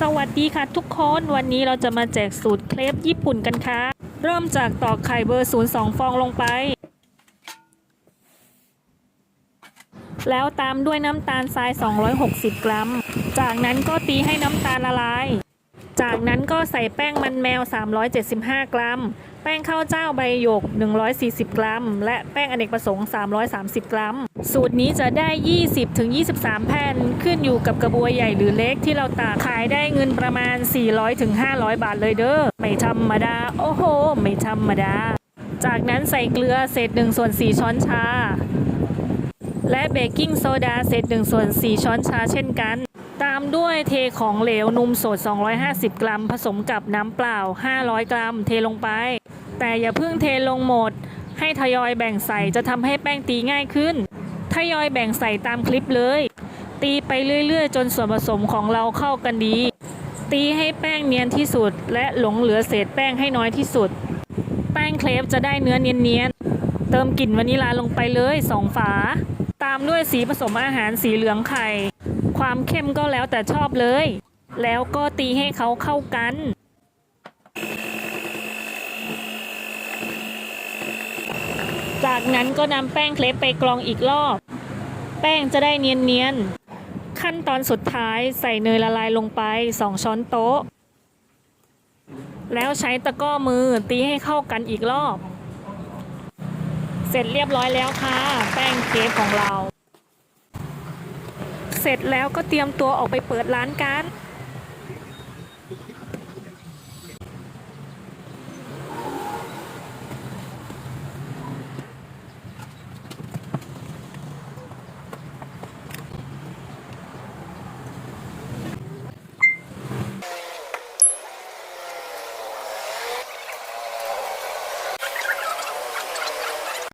สวัสดีค่ะทุกคนวันนี้เราจะมาแจกสูตรเครปญี่ปุ่นกันค่ะ เริ่มจากตอกไข่เบอร์ 02 ฟองลงไป แล้วตามด้วยน้ำตาลทราย 260 กรัม จากนั้นก็ตีให้น้ำตาลละลาย จากนั้นก็ใส่แป้งมันแมว 375 กรัม แป้งข้าวเจ้าใบหยก 140 กรัม และแป้งอเนกประสงค์ 330 กรัม สูตรนี้จะได้ 20-23 แผ่น ขึ้นอยู่กับกระบวยใหญ่หรือเล็กที่เราตากขายได้เงินประมาณ 400-500 บาทเลยเด้อ ไม่ธรรมดา โอ้โห ไม่ธรรมดา จากนั้นใส่เกลือเศษ1ส่วน4ช้อนชา และเบกกิ้งโซดาเศษ1ส่วน4ช้อนชาเช่นกัน ด้วยเทของเหลวนมสด 250 กรัม ผสมกับน้ำเปล่า 500 กรัม เทลงไป แต่อย่าเพิ่งเทลงหมด ให้ทยอยแบ่งใส่จะทำให้แป้งตีง่ายขึ้น ทยอยแบ่งใส่ตามคลิปเลย ตีไปเรื่อยๆ จนส่วนผสมของเราเข้ากันดี ตีให้แป้งเนียนที่สุด และหลงเหลือเศษแป้งให้น้อยที่สุด แป้งเครปจะได้เนื้อเนียนๆ เติมกลิ่นวานิลาลงไปเลยสองฝา ตามด้วยสีผสมอาหารสีเหลืองไข่ ความเข้มก็แล้วแต่ชอบเลย แล้วก็ตีให้เขาเข้ากันจากนั้นก็นำแป้งเครปไปกรองอีกรอบ แป้งจะได้เนียนๆ ขั้นตอนสุดท้ายใส่เนยละลายลงไป 2 ช้อนโต๊ะ แล้วใช้ตะก้อมือตีให้เข้ากันอีกรอบ เสร็จเรียบร้อยแล้วค่ะ แป้งเครปของเรา เสร็จแล้วก็เตรียมตัวออกไปเปิดร้านกัน